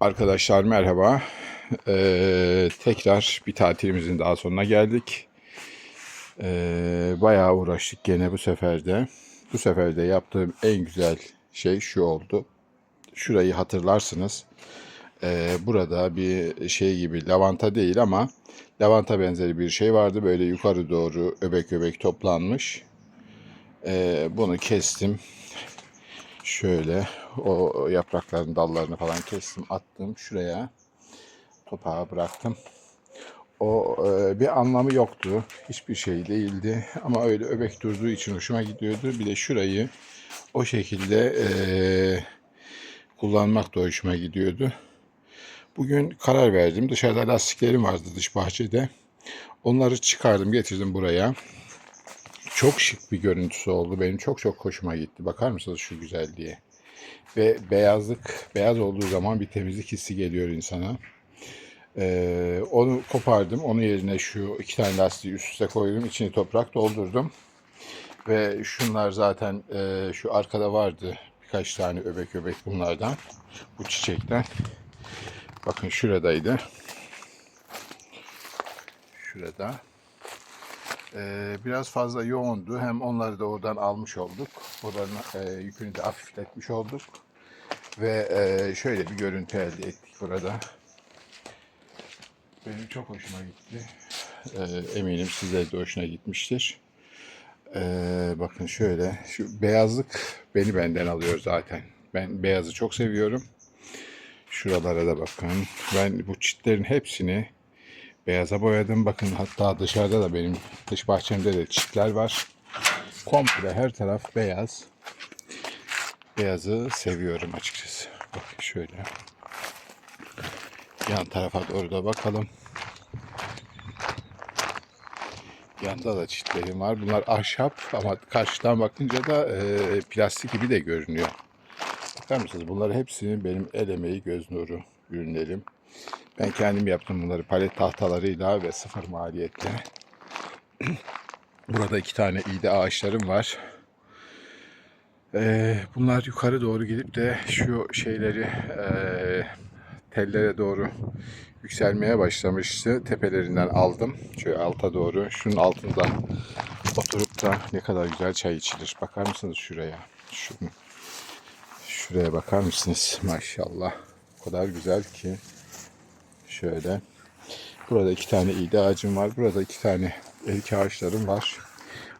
Arkadaşlar merhaba. Ee, tekrar bir tatilimizin daha sonuna geldik. Ee, bayağı uğraştık gene bu sefer de. Bu sefer de yaptığım en güzel şey şu oldu. Şurayı hatırlarsınız. Ee, burada bir şey gibi lavanta değil ama lavanta benzeri bir şey vardı. Böyle yukarı doğru öbek öbek toplanmış. Ee, bunu kestim. Şöyle o yaprakların dallarını falan kestim attım şuraya topağa bıraktım. O e, bir anlamı yoktu. Hiçbir şey değildi. Ama öyle öbek durduğu için hoşuma gidiyordu. Bir de şurayı o şekilde e, kullanmak da hoşuma gidiyordu. Bugün karar verdim. Dışarıda lastiklerim vardı dış bahçede. Onları çıkardım getirdim buraya. Çok şık bir görüntüsü oldu. Benim çok çok hoşuma gitti. Bakar mısınız şu güzelliğe? Ve beyazlık, beyaz olduğu zaman bir temizlik hissi geliyor insana. Ee, onu kopardım. Onun yerine şu iki tane lastiği üst üste koydum. İçini toprak doldurdum. Ve şunlar zaten e, şu arkada vardı. Birkaç tane öbek öbek bunlardan. Bu çiçekten. Bakın şuradaydı. Şurada. Ee, biraz fazla yoğundu. Hem onları da oradan almış olduk. Oranın e, yükünü de hafifletmiş olduk. Ve e, şöyle bir görüntü elde ettik burada. Benim çok hoşuma gitti. Ee, eminim sizlere de hoşuna gitmiştir. Ee, bakın şöyle, şu beyazlık beni benden alıyor zaten. Ben beyazı çok seviyorum. Şuralara da bakın. Ben bu çitlerin hepsini beyaza boyadım. Bakın hatta dışarıda da benim dış bahçemde de çitler var. Komple her taraf beyaz. Beyazı seviyorum açıkçası. Bakın şöyle. Yan tarafa doğru da bakalım. Yanda da çitlerim var. Bunlar ahşap ama karşıdan bakınca da e, plastik gibi de görünüyor. Bakar mısınız? Bunları hepsini benim el emeği göz nuru ürünlerim. Ben kendim yaptım bunları palet tahtalarıyla ve sıfır maliyetle. Burada iki tane iğde ağaçlarım var. Ee, bunlar yukarı doğru gidip de şu şeyleri e, tellere doğru yükselmeye başlamıştı. Tepelerinden aldım. Şöyle alta doğru. Şunun altında oturup da ne kadar güzel çay içilir. Bakar mısınız şuraya? Şunu. Şuraya bakar mısınız? Maşallah. O kadar güzel ki. Şöyle. Burada iki tane iğde ağacım var. Burada iki tane erik ağaçlarım var.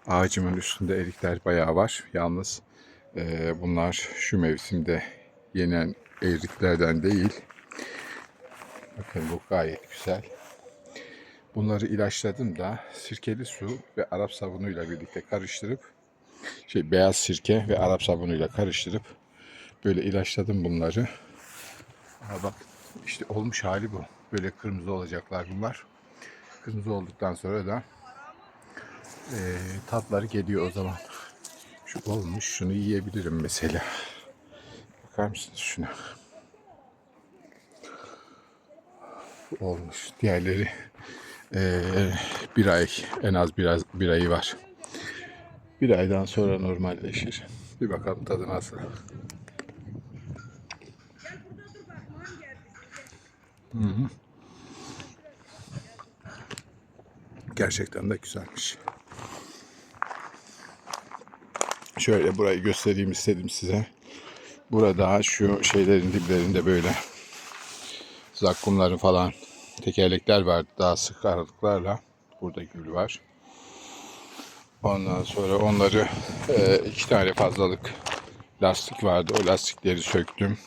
Ağacımın üstünde erikler bayağı var. Yalnız e, bunlar şu mevsimde yenen eriklerden değil. Bakın bu gayet güzel. Bunları ilaçladım da sirkeli su ve Arap sabunuyla birlikte karıştırıp şey beyaz sirke ve Arap sabunuyla karıştırıp böyle ilaçladım bunları. Aa bak işte olmuş hali bu. Böyle kırmızı olacaklar bunlar. Kırmızı olduktan sonra da e, tatları geliyor o zaman. Şu olmuş. Şunu yiyebilirim mesela. Bakar mısınız şuna? Olmuş. Diğerleri e, bir ay en az biraz bir ayı var. Bir aydan sonra normalleşir. Bir bakalım tadı nasıl. Gerçekten de güzelmiş. Şöyle burayı göstereyim istedim size. Burada şu şeylerin diplerinde böyle zakkumların falan tekerlekler var. Daha sık aralıklarla. Burada gül var. Ondan sonra onları e, iki tane fazlalık lastik vardı. O lastikleri söktüm.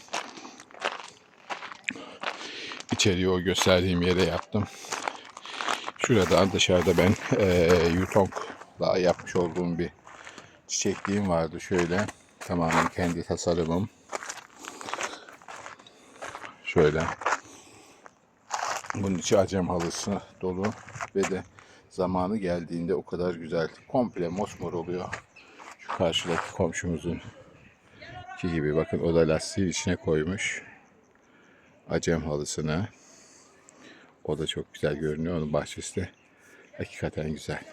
İçeriye o gösterdiğim yere yaptım. Şurada dışarıda ben e, Yutong'la yapmış olduğum bir çiçekliğim vardı şöyle. Tamamen kendi tasarımım. Şöyle. Bunun içi acem halısı dolu ve de zamanı geldiğinde o kadar güzel. Komple mosmor oluyor. Şu karşıdaki komşumuzun ki gibi bakın o da lastiği içine koymuş. Acem halısını. O da çok güzel görünüyor. Onun bahçesi de hakikaten güzel.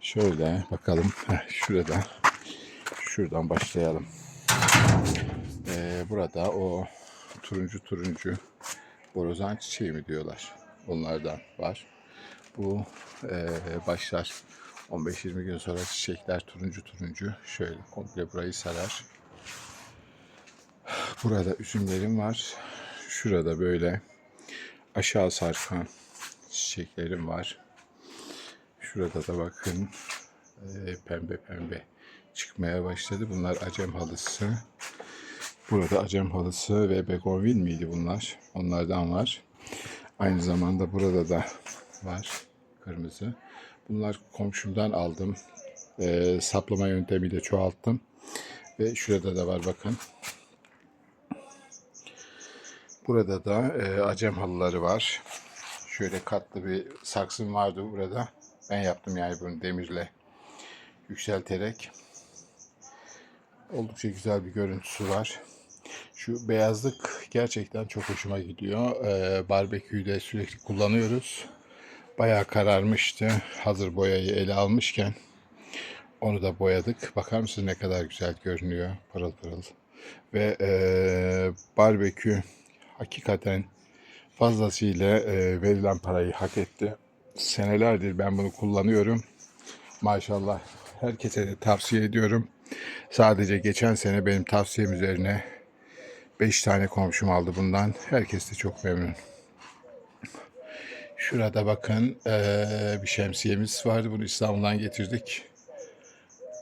Şöyle bakalım. Heh, şurada. Şuradan başlayalım. Ee, burada o turuncu turuncu borazan çiçeği mi diyorlar. Onlardan var. Bu eee, başlar 15-20 gün sonra çiçekler turuncu turuncu şöyle komple burayı sarar. Burada üzümlerim var. Şurada böyle aşağı sarkan çiçeklerim var. Şurada da bakın eee, pembe pembe çıkmaya başladı. Bunlar acem halısı. Burada acem halısı ve begonvil miydi bunlar? Onlardan var. Aynı zamanda burada da var kırmızı. Bunlar komşumdan aldım. Ee, saplama yöntemiyle çoğalttım. Ve şurada da var bakın. Burada da e, acem halıları var. Şöyle katlı bir saksım vardı burada. Ben yaptım yani bunu demirle yükselterek. Oldukça güzel bir görüntüsü var. Şu beyazlık gerçekten çok hoşuma gidiyor. Ee, barbeküde sürekli kullanıyoruz. Bayağı kararmıştı. Hazır boyayı ele almışken onu da boyadık. Bakar mısınız ne kadar güzel görünüyor. Pırıl pırıl. Ve ee, barbekü hakikaten fazlasıyla ee, verilen parayı hak etti. Senelerdir ben bunu kullanıyorum. Maşallah herkese de tavsiye ediyorum. Sadece geçen sene benim tavsiyem üzerine 5 tane komşum aldı bundan. Herkes de çok memnun. Şurada bakın eee, bir şemsiyemiz vardı. Bunu İstanbul'dan getirdik.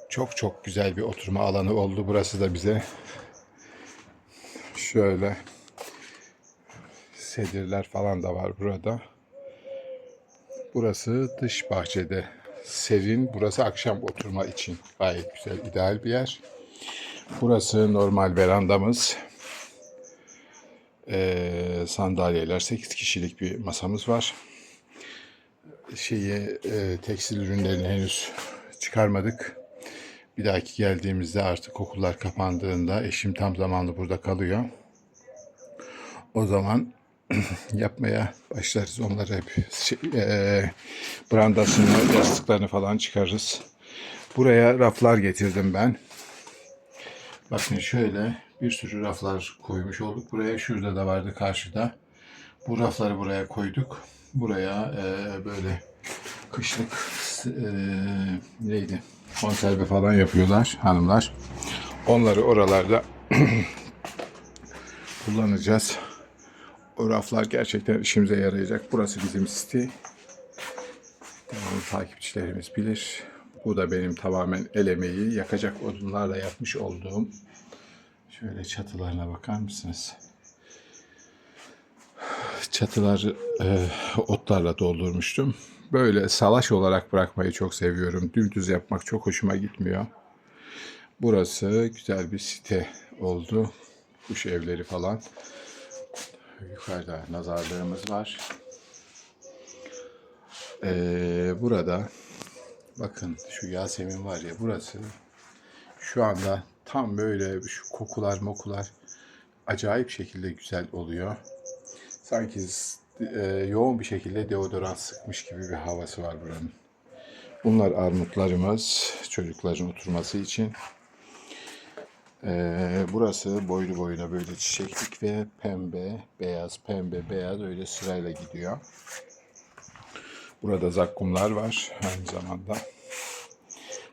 Çok çok güzel bir oturma alanı oldu. Burası da bize şöyle sedirler falan da var burada. Burası dış bahçede serin. Burası akşam oturma için gayet güzel, ideal bir yer. Burası normal verandamız. Ee, sandalyeler, 8 kişilik bir masamız var. Şeyi, e, tekstil ürünlerini henüz çıkarmadık. Bir dahaki geldiğimizde artık okullar kapandığında eşim tam zamanlı burada kalıyor. O zaman yapmaya başlarız. Onları hep şey, e, brandasını, yastıklarını falan çıkarırız. Buraya raflar getirdim ben. Bakın şöyle bir sürü raflar koymuş olduk buraya. Şurada da vardı karşıda. Bu rafları buraya koyduk. Buraya e, böyle kışlık e, neydi? Konserve falan yapıyorlar hanımlar. Onları oralarda kullanacağız. O raflar gerçekten işimize yarayacak. Burası bizim site. Devamlı takipçilerimiz bilir. Bu da benim tamamen el emeği. Yakacak odunlarla yapmış olduğum. Şöyle çatılarına bakar mısınız? Çatılar e, otlarla doldurmuştum. Böyle salaş olarak bırakmayı çok seviyorum. Dümdüz yapmak çok hoşuma gitmiyor. Burası güzel bir site oldu. Kuş evleri falan. Yukarıda nazarlığımız var. Ee, burada bakın şu Yasemin var ya burası şu anda tam böyle şu kokular mokular acayip şekilde güzel oluyor. Sanki e, yoğun bir şekilde deodorant sıkmış gibi bir havası var buranın. Bunlar armutlarımız çocukların oturması için. Ee, burası boylu boyuna böyle çiçeklik ve pembe, beyaz, pembe, beyaz öyle sırayla gidiyor. Burada zakkumlar var aynı zamanda.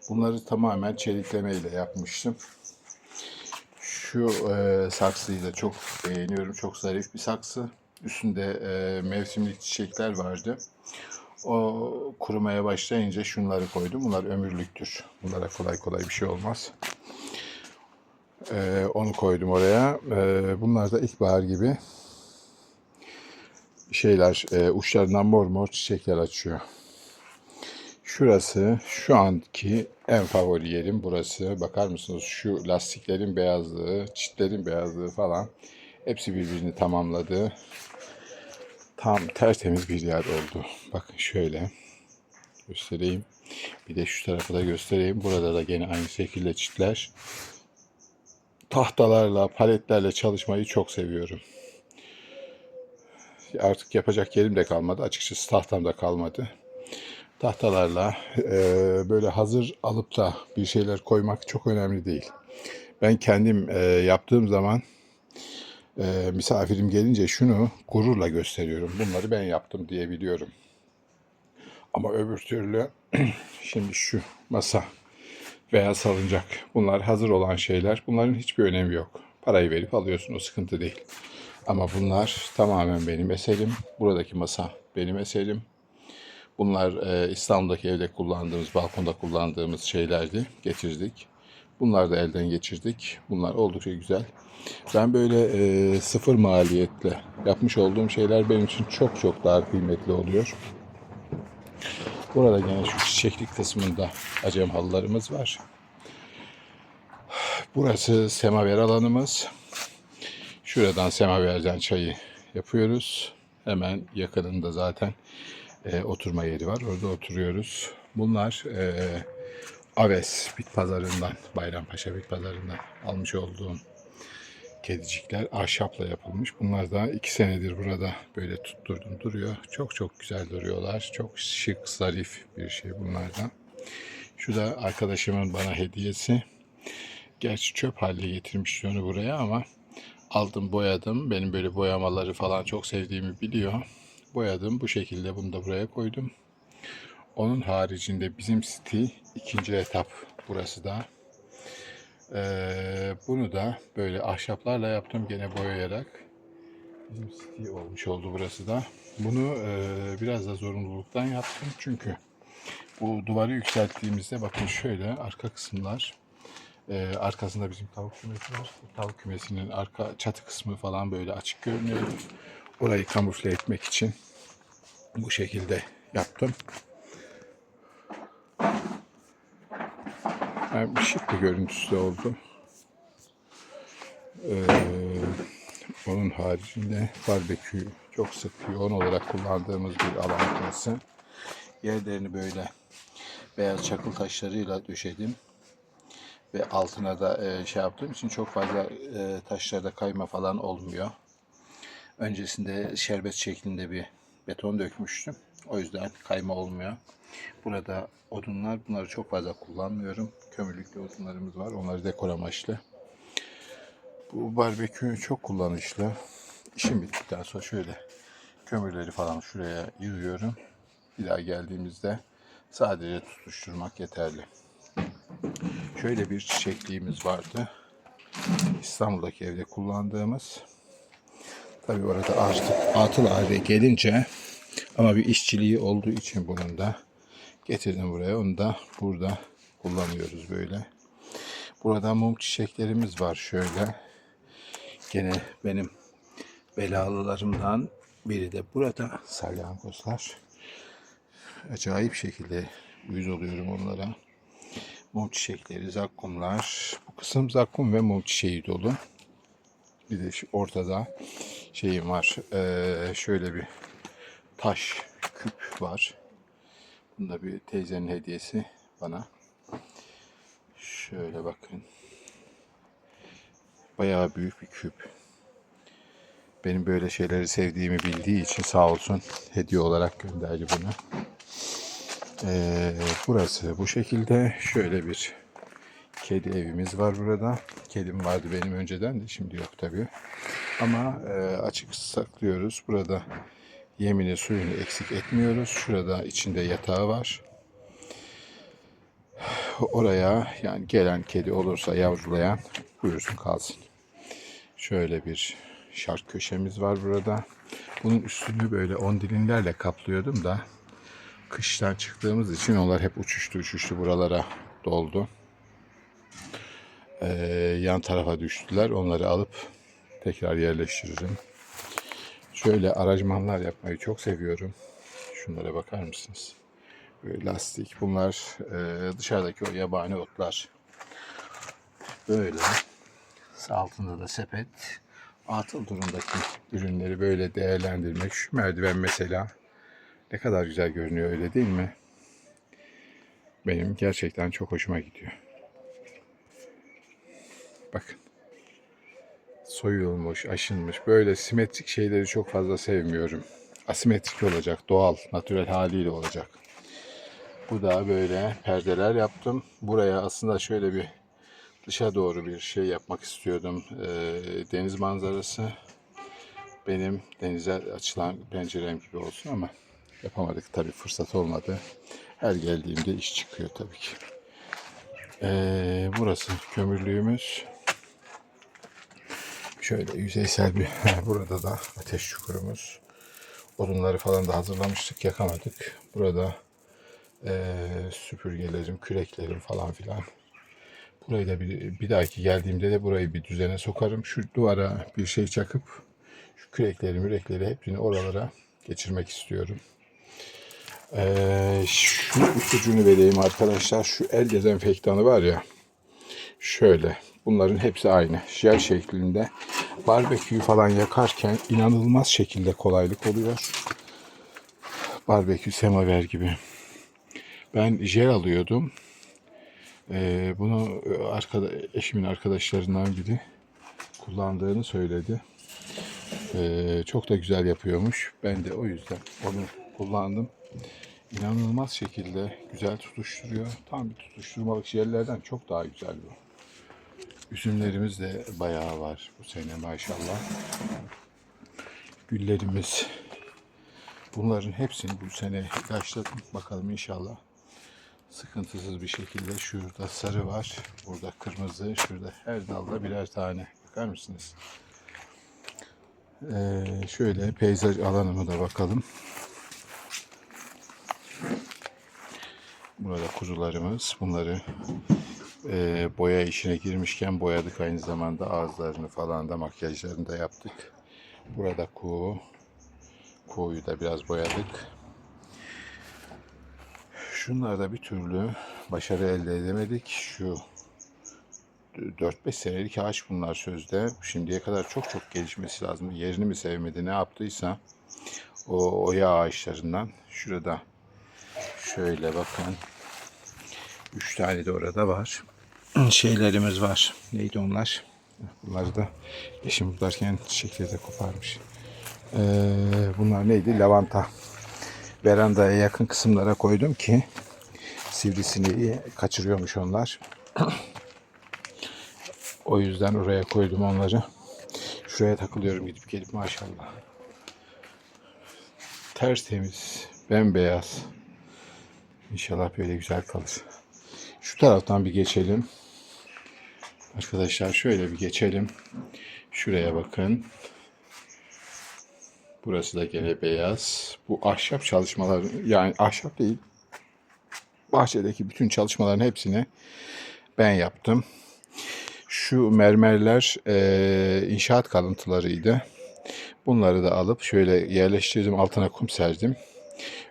Bunları tamamen çeliklemeyle yapmıştım. Şu e, saksıyı da çok beğeniyorum. Çok zarif bir saksı. Üstünde e, mevsimlik çiçekler vardı. O kurumaya başlayınca şunları koydum. Bunlar ömürlüktür. Bunlara kolay kolay bir şey olmaz. Ee, onu koydum oraya. Ee, bunlar da ilkbahar gibi şeyler e, uçlarından mor mor çiçekler açıyor. Şurası şu anki en favori yerim burası. Bakar mısınız şu lastiklerin beyazlığı, çitlerin beyazlığı falan hepsi birbirini tamamladı. Tam tertemiz bir yer oldu. Bakın şöyle göstereyim. Bir de şu tarafı da göstereyim. Burada da gene aynı şekilde çitler tahtalarla, paletlerle çalışmayı çok seviyorum. Artık yapacak yerim de kalmadı. Açıkçası tahtam da kalmadı. Tahtalarla e, böyle hazır alıp da bir şeyler koymak çok önemli değil. Ben kendim e, yaptığım zaman Ee, misafirim gelince şunu gururla gösteriyorum. Bunları ben yaptım diyebiliyorum. Ama öbür türlü şimdi şu masa veya salıncak bunlar hazır olan şeyler. Bunların hiçbir önemi yok. Parayı verip alıyorsun o sıkıntı değil. Ama bunlar tamamen benim eserim. Buradaki masa benim eserim. Bunlar e, İstanbul'daki evde kullandığımız, balkonda kullandığımız şeylerdi. Getirdik. Bunlar da elden geçirdik. Bunlar oldukça güzel. Ben böyle e, sıfır maliyetle yapmış olduğum şeyler benim için çok çok daha kıymetli oluyor. Burada gene şu çiçeklik kısmında acem halılarımız var. Burası semaver alanımız. Şuradan semaverden çayı yapıyoruz. Hemen yakınında zaten e, oturma yeri var. Orada oturuyoruz. Bunlar e, Aves bit pazarından, Bayrampaşa bit pazarından almış olduğum kedicikler ahşapla yapılmış. Bunlar da iki senedir burada böyle tutturdum duruyor. Çok çok güzel duruyorlar. Çok şık, zarif bir şey bunlardan. Şu da arkadaşımın bana hediyesi. Gerçi çöp haline getirmişti onu buraya ama aldım boyadım. Benim böyle boyamaları falan çok sevdiğimi biliyor. Boyadım bu şekilde bunu da buraya koydum. Onun haricinde bizim stil ikinci etap burası da. Ee, bunu da böyle ahşaplarla yaptım gene boyayarak. Bizim stil olmuş oldu burası da. Bunu e, biraz da zorunluluktan yaptım çünkü bu duvarı yükselttiğimizde bakın şöyle arka kısımlar e, arkasında bizim tavuk kümesi var. Tavuk kümesinin arka çatı kısmı falan böyle açık görünüyor. Orayı kamufle etmek için bu şekilde yaptım. Şık bir görüntüsü oldu. Ee, onun haricinde barbekü çok sık yoğun olarak kullandığımız bir alan burası. Yerlerini böyle beyaz çakıl taşlarıyla döşedim. Ve altına da e, şey yaptığım için çok fazla e, taşlarda kayma falan olmuyor. Öncesinde şerbet şeklinde bir beton dökmüştüm. O yüzden kayma olmuyor. Burada odunlar, bunları çok fazla kullanmıyorum. Kömürlüklü odunlarımız var. Onları dekor amaçlı. Bu barbekü çok kullanışlı. İşim bittikten sonra şöyle kömürleri falan şuraya yığıyorum. Bir daha geldiğimizde sadece tutuşturmak yeterli. Şöyle bir çiçekliğimiz vardı. İstanbul'daki evde kullandığımız. Tabii orada artık atıl hale gelince ama bir işçiliği olduğu için bunun da getirdim buraya. Onu da burada kullanıyoruz böyle. Burada mum çiçeklerimiz var şöyle. Gene benim belalılarımdan biri de burada salyangozlar. Acayip şekilde uyuz oluyorum onlara. Mum çiçekleri, zakkumlar. Bu kısım zakkum ve mum çiçeği dolu. Bir de şu ortada şeyim var. Ee, şöyle bir taş küp var. Bunda bir teyzenin hediyesi bana. Şöyle bakın. Bayağı büyük bir küp. Benim böyle şeyleri sevdiğimi bildiği için sağ olsun hediye olarak gönderdi bunu. Ee, burası bu şekilde. Şöyle bir kedi evimiz var burada. Kedim vardı benim önceden de şimdi yok tabii. Ama e, açık saklıyoruz. Burada yemini suyunu eksik etmiyoruz. Şurada içinde yatağı var. Oraya yani gelen kedi olursa yavrulayan buyursun kalsın. Şöyle bir şark köşemiz var burada. Bunun üstünü böyle on dilimlerle kaplıyordum da kıştan çıktığımız için onlar hep uçuştu uçuştu buralara doldu. Ee, yan tarafa düştüler. Onları alıp tekrar yerleştiririm. Şöyle aracmanlar yapmayı çok seviyorum. Şunlara bakar mısınız? Böyle lastik. Bunlar e, dışarıdaki o yabani otlar. Böyle. Altında da sepet. Atıl durumdaki ürünleri böyle değerlendirmek. Şu merdiven mesela ne kadar güzel görünüyor öyle değil mi? Benim gerçekten çok hoşuma gidiyor. Bakın. Soyulmuş, aşınmış. Böyle simetrik şeyleri çok fazla sevmiyorum. Asimetrik olacak, doğal, natürel haliyle olacak. Bu da böyle perdeler yaptım. Buraya aslında şöyle bir dışa doğru bir şey yapmak istiyordum. Ee, deniz manzarası benim denize açılan pencerem gibi olsun ama yapamadık tabii fırsat olmadı. Her geldiğimde iş çıkıyor tabii ki. Ee, burası kömürlüğümüz. Şöyle yüzeysel bir burada da ateş çukurumuz. Odunları falan da hazırlamıştık yakamadık. Burada eee süpürgelerim, küreklerim falan filan. Burayı da bir, bir dahaki geldiğimde de burayı bir düzene sokarım. Şu duvara bir şey çakıp şu kürekleri, mürekleri hepsini oralara geçirmek istiyorum. Eee şu ipucunu vereyim arkadaşlar. Şu el dezenfektanı var ya. Şöyle. Bunların hepsi aynı. Jel şeklinde. Barbeküyü falan yakarken inanılmaz şekilde kolaylık oluyor. Barbekü semaver gibi. Ben jel alıyordum. Ee, bunu arkada, eşimin arkadaşlarından biri kullandığını söyledi. Ee, çok da güzel yapıyormuş. Ben de o yüzden onu kullandım. İnanılmaz şekilde güzel tutuşturuyor. Tam bir tutuşturmalık jellerden çok daha güzel bu. Üzümlerimiz de bayağı var bu sene maşallah. Güllerimiz. Bunların hepsini bu sene ilaçladım. Bakalım inşallah sıkıntısız bir şekilde şurada sarı var. Burada kırmızı. Şurada her dalda birer tane. Bakar mısınız? Ee, şöyle peyzaj alanıma da bakalım. Burada kuzularımız. Bunları e, boya işine girmişken boyadık aynı zamanda ağızlarını falan da makyajlarını da yaptık. Burada kuğu. Kuğuyu da biraz boyadık. Şunlarda bir türlü başarı elde edemedik. Şu 4-5 senelik ağaç bunlar sözde. Şimdiye kadar çok çok gelişmesi lazım. Yerini mi sevmedi ne yaptıysa o oya ağaçlarından şurada şöyle bakın. Üç tane de orada var. Şeylerimiz var. Neydi onlar? Bunları da eşim buradayken şekilde koparmış. Ee, bunlar neydi? Lavanta. Verandaya yakın kısımlara koydum ki sivrisineği kaçırıyormuş onlar. o yüzden oraya koydum onları. Şuraya takılıyorum gidip gelip maşallah. Tertemiz, bembeyaz. İnşallah böyle güzel kalır. Şu taraftan bir geçelim. Arkadaşlar şöyle bir geçelim. Şuraya bakın. Burası da gene beyaz. Bu ahşap çalışmalar yani ahşap değil. Bahçedeki bütün çalışmaların hepsini ben yaptım. Şu mermerler e, inşaat kalıntılarıydı. Bunları da alıp şöyle yerleştirdim. Altına kum serdim.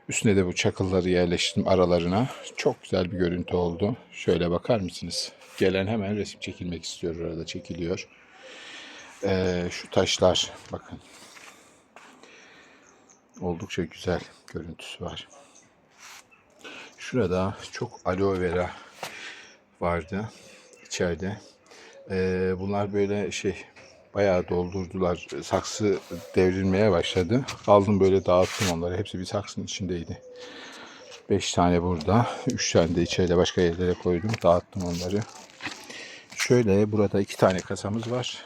Üstüne de bu çakılları yerleştirdim aralarına. Çok güzel bir görüntü oldu. Şöyle bakar mısınız? Gelen hemen resim çekilmek istiyor. Orada çekiliyor. Ee, şu taşlar bakın. Oldukça güzel görüntüsü var. Şurada çok aloe vera vardı içeride. Ee, bunlar böyle şey bayağı doldurdular. Saksı devrilmeye başladı. Aldım böyle dağıttım onları. Hepsi bir saksının içindeydi. 5 tane burada. 3 tane de içeride başka yerlere koydum. Dağıttım onları. Şöyle burada iki tane kasamız var.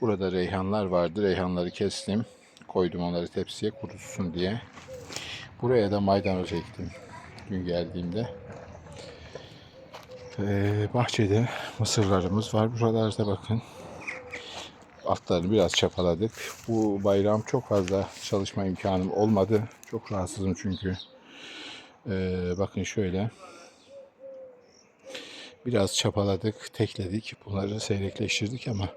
Burada reyhanlar vardı. Reyhanları kestim. Koydum onları tepsiye kurusun diye. Buraya da maydanoz ektim. Gün geldiğimde. Ee, bahçede mısırlarımız var. Buralarda bakın altlarını biraz çapaladık. Bu bayram çok fazla çalışma imkanım olmadı. Çok rahatsızım çünkü. Ee, bakın şöyle. Biraz çapaladık, tekledik. Bunları seyrekleştirdik ama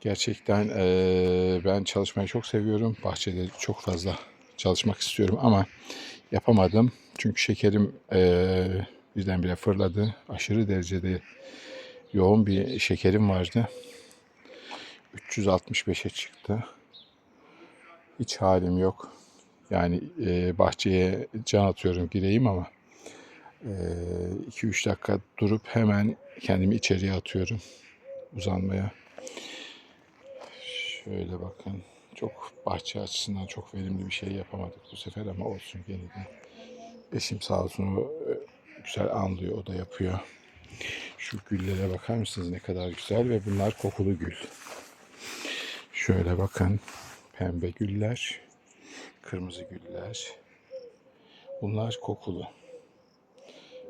gerçekten ee, ben çalışmayı çok seviyorum. Bahçede çok fazla çalışmak istiyorum ama yapamadım. Çünkü şekerim ee, birdenbire fırladı. Aşırı derecede yoğun bir şekerim vardı. 365'e çıktı. Hiç halim yok. Yani e, bahçeye can atıyorum gireyim ama 2-3 dakika durup hemen kendimi içeriye atıyorum uzanmaya. Şöyle bakın. Çok bahçe açısından çok verimli bir şey yapamadık bu sefer ama olsun gene de. Eşim sağ olsun e, güzel anlıyor o da yapıyor. Şu güllere bakar mısınız ne kadar güzel ve bunlar kokulu gül. Şöyle bakın. Pembe güller, kırmızı güller. Bunlar kokulu.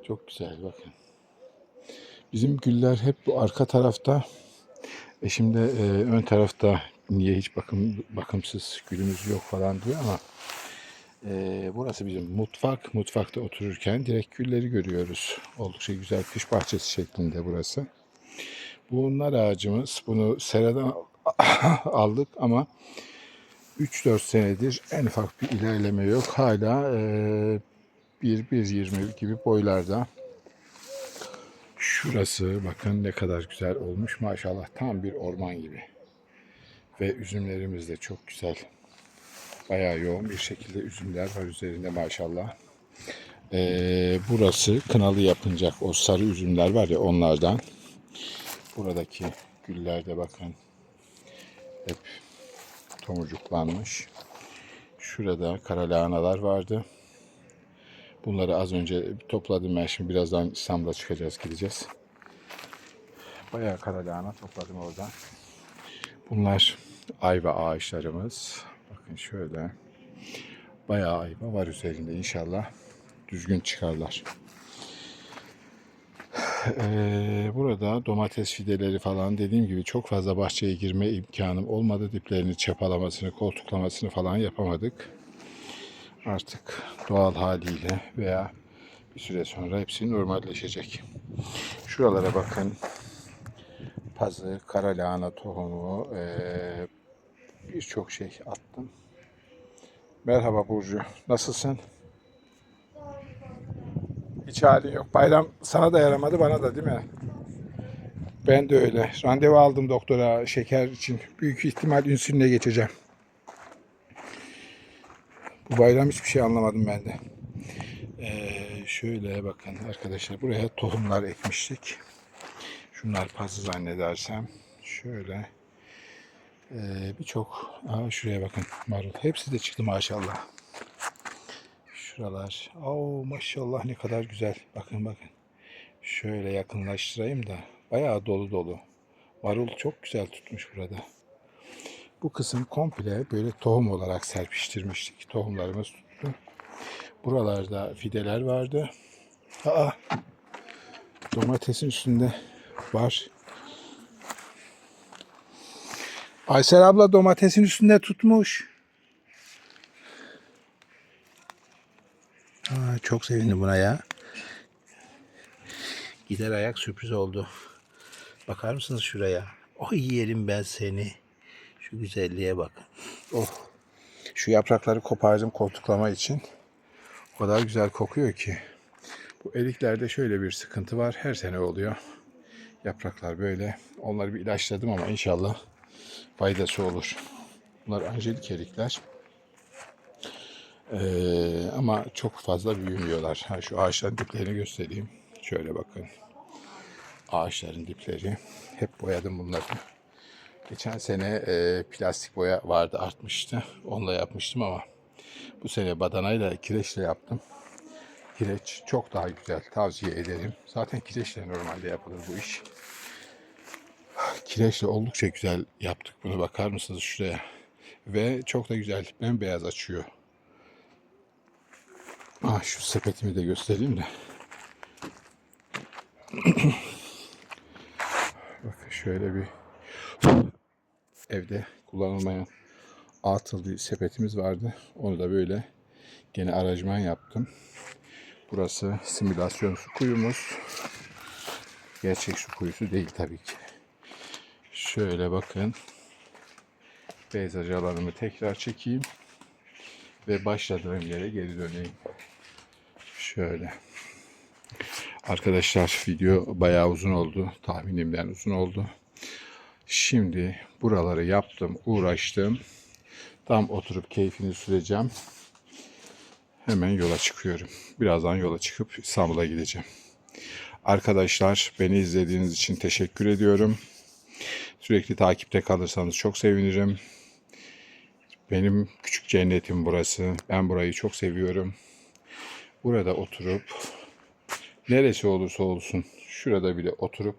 Çok güzel bakın. Bizim güller hep bu arka tarafta. E şimdi e, ön tarafta niye hiç bakım bakımsız gülümüz yok falan diyor ama e, burası bizim mutfak. Mutfakta otururken direkt gülleri görüyoruz. Oldukça güzel kış bahçesi şeklinde burası. Bunlar ağacımız. Bunu seradan aldık ama 3-4 senedir en ufak bir ilerleme yok. Hala e, 1-1.20 gibi boylarda. Şurası bakın ne kadar güzel olmuş maşallah tam bir orman gibi. Ve üzümlerimiz de çok güzel. Bayağı yoğun bir şekilde üzümler var üzerinde maşallah. Ee, burası kınalı yapınacak o sarı üzümler var ya onlardan. Buradaki güllerde bakın hep tomurcuklanmış. Şurada kara lahanalar vardı. Bunları az önce topladım ben şimdi birazdan İstanbul'a çıkacağız gideceğiz. Bayağı kara lahana topladım oradan. Bunlar ayva ağaçlarımız. Bakın şöyle. Bayağı ayva var üzerinde inşallah düzgün çıkarlar. Ee, burada domates fideleri falan dediğim gibi çok fazla bahçeye girme imkanım olmadı. Diplerini çapalamasını, koltuklamasını falan yapamadık. Artık doğal haliyle veya bir süre sonra hepsi normalleşecek. Şuralara bakın. Pazı, kara lahana tohumu, ee, birçok şey attım. Merhaba Burcu. Nasılsın? Hiç halin yok. Bayram sana da yaramadı bana da değil mi? Ben de öyle. Randevu aldım doktora şeker için. Büyük ihtimal insüline geçeceğim. Bu bayram hiçbir şey anlamadım ben de. Ee, şöyle bakın arkadaşlar buraya tohumlar ekmiştik. Şunlar pazı zannedersem. Şöyle ee, birçok şuraya bakın marul. Hepsi de çıktı maşallah. Şuralar. Oo maşallah ne kadar güzel. Bakın bakın. Şöyle yakınlaştırayım da. Bayağı dolu dolu. Marul çok güzel tutmuş burada. Bu kısım komple böyle tohum olarak serpiştirmiştik. Tohumlarımız tuttu. Buralarda fideler vardı. Aa, domatesin üstünde var. Aysel abla domatesin üstünde tutmuş. Aa, çok sevindim buna ya. Gider ayak sürpriz oldu. Bakar mısınız şuraya? Oy yerim ben seni. Şu güzelliğe bak. Oh. Şu yaprakları kopardım koltuklama için. O kadar güzel kokuyor ki. Bu eriklerde şöyle bir sıkıntı var. Her sene oluyor. Yapraklar böyle. Onları bir ilaçladım ama inşallah faydası olur. Bunlar anjelik erikler. Ee, ama çok fazla büyümüyorlar. Ha, şu ağaçların diplerini göstereyim. Şöyle bakın. Ağaçların dipleri. Hep boyadım bunları. Geçen sene e, plastik boya vardı artmıştı. Onunla yapmıştım ama bu sene badanayla kireçle yaptım. Kireç çok daha güzel. Tavsiye ederim. Zaten kireçle normalde yapılır bu iş. Kireçle oldukça güzel yaptık bunu. Bakar mısınız şuraya? Ve çok da güzel. Bembeyaz açıyor. Ah, şu sepetimi de göstereyim de. Bakın şöyle bir evde kullanılmayan atıl bir sepetimiz vardı. Onu da böyle gene aracman yaptım. Burası simülasyon su kuyumuz. Gerçek su kuyusu değil tabii ki. Şöyle bakın. Peyzaj alanımı tekrar çekeyim. Ve başladığım yere geri döneyim. Şöyle. Arkadaşlar video bayağı uzun oldu. Tahminimden uzun oldu. Şimdi buraları yaptım, uğraştım. Tam oturup keyfini süreceğim. Hemen yola çıkıyorum. Birazdan yola çıkıp İstanbul'a gideceğim. Arkadaşlar beni izlediğiniz için teşekkür ediyorum. Sürekli takipte kalırsanız çok sevinirim. Benim küçük cennetim burası. Ben burayı çok seviyorum. Burada oturup neresi olursa olsun şurada bile oturup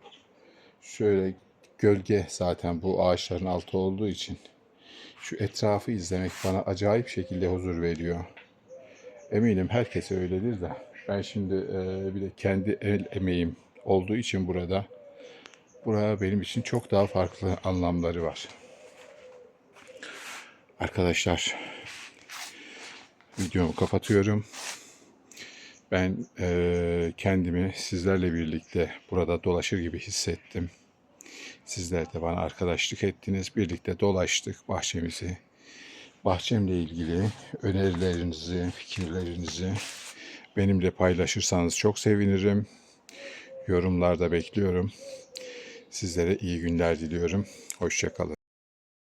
şöyle gölge zaten bu ağaçların altı olduğu için şu etrafı izlemek bana acayip şekilde huzur veriyor. Eminim herkese öyledir de ben şimdi e, bir de kendi el emeğim olduğu için burada buraya benim için çok daha farklı anlamları var. Arkadaşlar videomu kapatıyorum. Ben e, kendimi sizlerle birlikte burada dolaşır gibi hissettim. Sizler de bana arkadaşlık ettiniz. Birlikte dolaştık bahçemizi. Bahçemle ilgili önerilerinizi, fikirlerinizi benimle paylaşırsanız çok sevinirim. Yorumlarda bekliyorum. Sizlere iyi günler diliyorum. Hoşçakalın.